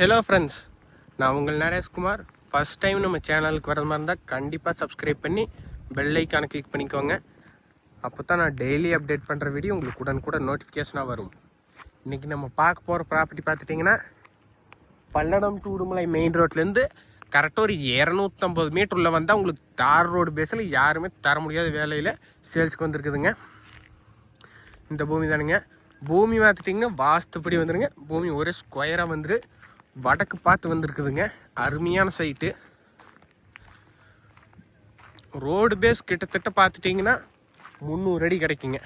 Hello friends நான் உங்கள் Naresh Kumar first time நம்ம சேனலுக்கு வர மாதிரி இருந்தால் கண்டிப்பாக சப்ஸ்கிரைப் பண்ணி பெல் ஐக்கானை கிளிக் பண்ணிக்கோங்க. அப்போ தான் நான் டெய்லி அப்டேட் பண்ணுற வீடியோ உங்களுக்கு உடன் கூட நோட்டிஃபிகேஷனாக வரும். இன்றைக்கி நம்ம பார்க்க போகிற ப்ராப்பர்ட்டி பார்த்துட்டிங்கன்னா பல்லடம் டு உடுமலை மெயின் ரோட்லேருந்து கரெக்டாக ஒரு இரநூத்தம்பது மீட்டர் உள்ள வந்தால் உங்களுக்கு தார் ரோடு பேஸில் யாருமே தர முடியாத வேலையில் சேல்ஸ்க்கு வந்துருக்குதுங்க. இந்த பூமி தானுங்க. பூமி பார்த்துட்டிங்கன்னா வாஸ்துப்படி வந்துடுங்க பூமி ஒரே ஸ்கொயராக வந்துரு. வடக்கு பார்த்து வந்திருக்குதுங்க. அருமையான சைட்டு ரோடு பேஸ் கிட்டத்தட்ட பார்த்துட்டிங்கன்னா முந்நூறு அடி கிடைக்குங்க.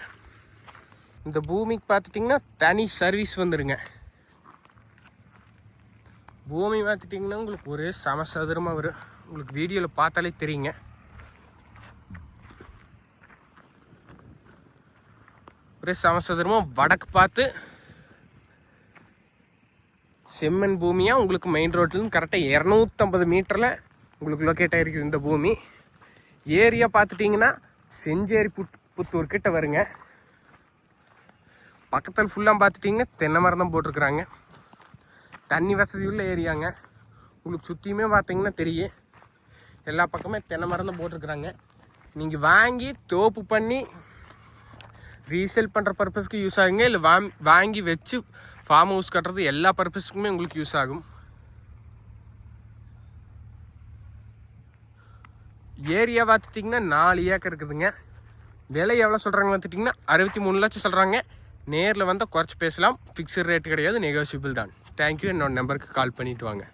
இந்த பூமிக்கு பார்த்துட்டிங்கன்னா தனி சர்வீஸ் வந்துடுங்க பூமி பார்த்துட்டிங்கன்னா உங்களுக்கு ஒரே சம சதுரமாக வரும். உங்களுக்கு வீடியோவில் பார்த்தாலே தெரியுங்க. ஒரே சமசதுரமாக வடக்கு பார்த்து செம்மண் பூமியாக உங்களுக்கு மெயின் ரோட்லேருந்து கரெக்டாக இரநூத்தம்பது மீட்டரில் உங்களுக்கு லொக்கேட் ஆகிருக்குது இந்த பூமி. ஏரியா பார்த்துட்டிங்கன்னா செஞ்சேரி புத் புத்தூர் கிட்ட வருங்க. பக்கத்தில் ஃபுல்லாக பார்த்துட்டிங்கன்னா தென்னை மரம் தான் போட்டிருக்குறாங்க. தண்ணி வசதி உள்ள ஏரியாங்க. உங்களுக்கு சுற்றியுமே பார்த்தீங்கன்னா தெரியும். எல்லா பக்கமே தென்னை மரம் தான் போட்டிருக்குறாங்க. நீங்கள் வாங்கி தோப்பு பண்ணி ரீசேல் பண்ணுற பர்பஸ்க்கு யூஸ் ஆகுங்க. இல்லை வாங்கி வச்சு ஃபார்ம் ஹவுஸ் கட்டுறது எல்லா பர்பஸ்க்குமே உங்களுக்கு யூஸ் ஆகும். ஏரியா பார்த்துட்டிங்கன்னா நாலு ஏக்கர் இருக்குதுங்க. விலை எவ்வளோ சொல்கிறாங்க பார்த்துட்டிங்கன்னா அறுபத்தி மூணு லட்சம் சொல்கிறாங்க நேரில் வந்தால் குறைச்சி பேசலாம். ஃபிக்ஸ்டு ரேட் கிடையாது நெகோசியபிள் தான். தேங்க்யூ என்னோட நம்பருக்கு கால் பண்ணிவிட்டு வாங்க.